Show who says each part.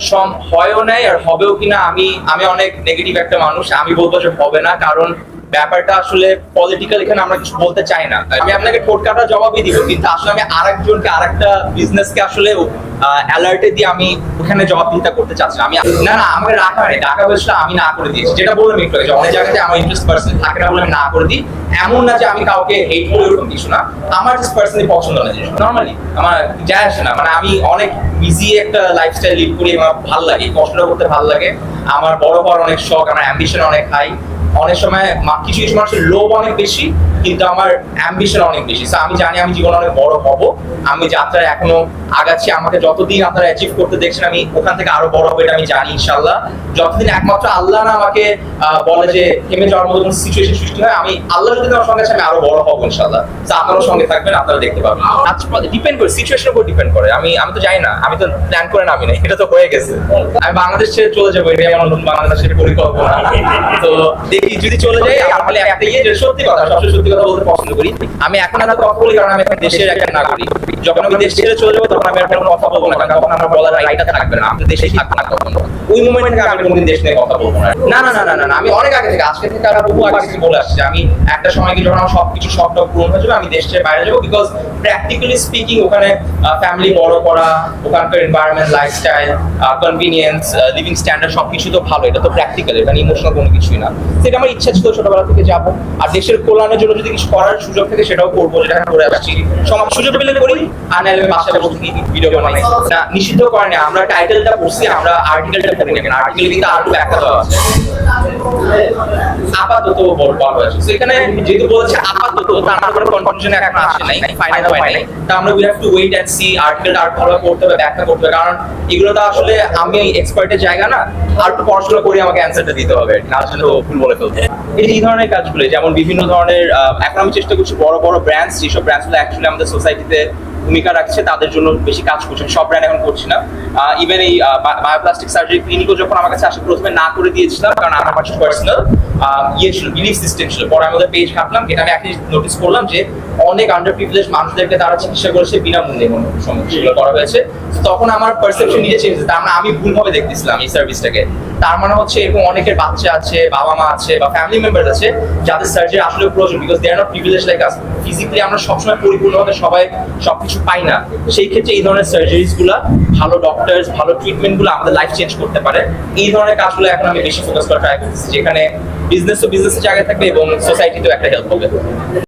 Speaker 1: সম হয়ও নাই আর হবেও কিনা, আমি আমি অনেক নেগেটিভ একটা মানুষ, আমি বলব যে হবে না, কারণ ব্যাপারটা আসলে পলিটিক্যাল এখানে আমরা কিছু বলতে চাই না। আমি আপনাকে টোটকাটা জবাবই দিব কিন্তু আসলে আমি আরেকজনকে আরেকটা বিজনেসকে আসলে অ্যালার্টে দিয়ে আমি ওখানে জবাবদিহিতা করতে চাচ্ছি। আমি না না আমাকে রাখা পয়সা আমি না করে দিয়েছি। যেটা বললাম একটু আগে, অনেক জায়গাতে আমার ইন্টারেস্ট থাকে না বলে আমি না করে দিই। এমন না যে আমি কাউকে হেট করি ওরকম কিছু না। আমার জাস্ট পার্সোনালি পছন্দ না জিনিস নর্মালি আমার যায় আসে না। মানে আমি অনেক বিজি একটা লাইফস্টাইল লিড করি আমার ভালো লাগে কষ্টটা করতে ভালো লাগে। আমার বড় হওয়ার অনেক শখ আমার অ্যাম্বিশন অনেক হাই অনেক সময় কিছু কিছু মানুষের লোভ অনেক বেশি কিন্তু আমার অ্যাম্বিশন অনেক বেশি। আমি জানি আমি জীবনে অনেক বড় হব। আমি যাত্রায় এখনও আগাচ্ছি। আমাকে যতদিন আপনারা অ্যাচিভ করতে দেখছেন আমি ওখান থেকে আরও বড় হবে এটা আমি জানি ইনশাল্লাহ যতদিন একমাত্র আল্লাহ না আমাকে বলে যে থেমে যাওয়ার মতো কোনো সিচুয়েশন সৃষ্টি হয় আমি আল্লাহ যদি আমার সঙ্গে আছে আমি আরও বড় হব ইনশাল্লাহ So আপনারাও সঙ্গে থাকবেন আপনারা দেখতে পাবেন। ডিপেন্ড করে সিচুয়েশনের উপর ডিপেন্ড করে। আমি আমি তো জানি না আমি তো প্ল্যান করে নামি না এটা তো হয়ে গেছে। আমি বাংলাদেশ ছেড়ে চলে যাব এটাই আমার নতুন বাংলাদেশের পরিকল্পনা। তো যদি চলে যাই তাহলে একটা ইয়ে সত্যি কথা সবসময় সত্যি কথা বলতে পছন্দ করি। আমি এখন আর কথা বলি কারণ আমি এখন দেশের একটা নাগরিক। যখন আমি দেশ ছেড়ে চলে যাব তখন আমি আর কোনো কথা বলব না কারণ তখন আমার বলার রাইটটা থাকবে না আমি তো দেশেই থাকব না। তখন ওই থেকে আমি কোনোদিন দেশ নিয়ে কথা বলব না। না না না না না না আমি অনেক আগে থেকে আজকে থেকে আর বহু আগে থেকে বলে আসছি আমি একটা সময় গিয়ে যখন আমার সবকিছু সবটা পূরণ হয়ে যাবে আমি দেশ ছেড়ে বাইরে যাব বিকজ প্র্যাকটিক্যালি স্পিকিং ওখানে ফ্যামিলি বড় করা ওখানকার environment lifestyle convenience living standard সবকিছু তো ভালো এটা তো প্র্যাকটিক্যাল এখানে ইমোশনাল কোনো কিছুই না। সেটা আমার ইচ্ছা ছিল ছোটবেলা থেকে যাব। আর দেশের কল্যাণের জন্য যদি কিছু করার সুযোগ থাকে, সেটাও করব, যেটা করে আসছি সমাজ সুযোগ পেলে করি, আর নাহলে বাসায় বসে ভিডিও বানাই। না, নিষিদ্ধ করেনি আমরা টাইটেলটা পড়ছি, আমরা আর্টিকেলটা পড়ি না আর্টিকেল কিন্তু আরও ব্যাখ্যা দেওয়া আছে। আপাতত বড় আছে So যেহেতু বলেছে আপাতত তার মানে কোনো কনফিউশন এখন আসে নাই ফাইনাল হয় নাই তা আমরা we have to wait and see আর্টিকেলটা আর ভালো করতে হবে ব্যাখ্যা করতে হবে। কারণ এগুলো তো আসলে আমি এক্সপার্টের জায়গা না আর একটু পড়াশোনা করে আমাকে অ্যান্সারটা দিতে হবে। না আসলে ভুল বলে ফেলব। এই এই ধরনের কাজগুলো যেমন বিভিন্ন ধরনের এখন আমি চেষ্টা করছি বড় বড় ব্র্যান্ডস যেসব ব্র্যান্ডসগুলো অ্যাকচুয়ালি আমাদের সোসাইটিতে ভূমিকা রাখছে তাদের জন্য বেশি কাজ করছি। সব ব্র্যান্ড এখন করছি না। ইভেন এই বায়োপ্লাস্টিক সার্জারি ক্লিনিকও যখন আমার কাছে আসে প্রথমে না করে দিয়েছিলাম কারণ আমার পার্সোনাল ইয়ে ছিল বিলিফ সিস্টেম ছিল। পরে আমি ওদের পেজ ঘাটলাম যেটা আমি একটা নোটিস করলাম যে অনেক আন্ডার প্রিভিলেজ মানুষদেরকে তারা চিকিৎসা করেছে বিনামূল্যে কোনো সমস্যাগুলো করা হয়েছে। তখন আমার পারসেপশন নিজে চেঞ্জ তার মানে আমি ভুলভাবে দেখতেছিলাম এই সার্ভিসটাকে তার মানে হচ্ছে এরকম অনেকের বাচ্চা আছে বাবা মা আছে বা ফ্যামিলি মেম্বার আছে যাদের সার্জারি আসলে প্রয়োজন because they are not privilege like us physically আমরা সবসময় পরিপূর্ণভাবে সবাই সবকিছু পাই না। সেই ক্ষেত্রে এই ধরনের সার্জারিজগুলা ভালো ডক্টরস ভালো ট্রিটমেন্টগুলো আমাদের লাইফ চেঞ্জ করতে পারে। এই ধরনের কাজগুলো এখন আমি বেশি ফোকাস করা ট্রাই করতেছি যেখানে বিজনেস তো বিজনেসের জায়গায় থাকবে এবং সোসাইটিতেও একটা হেল্প হবে।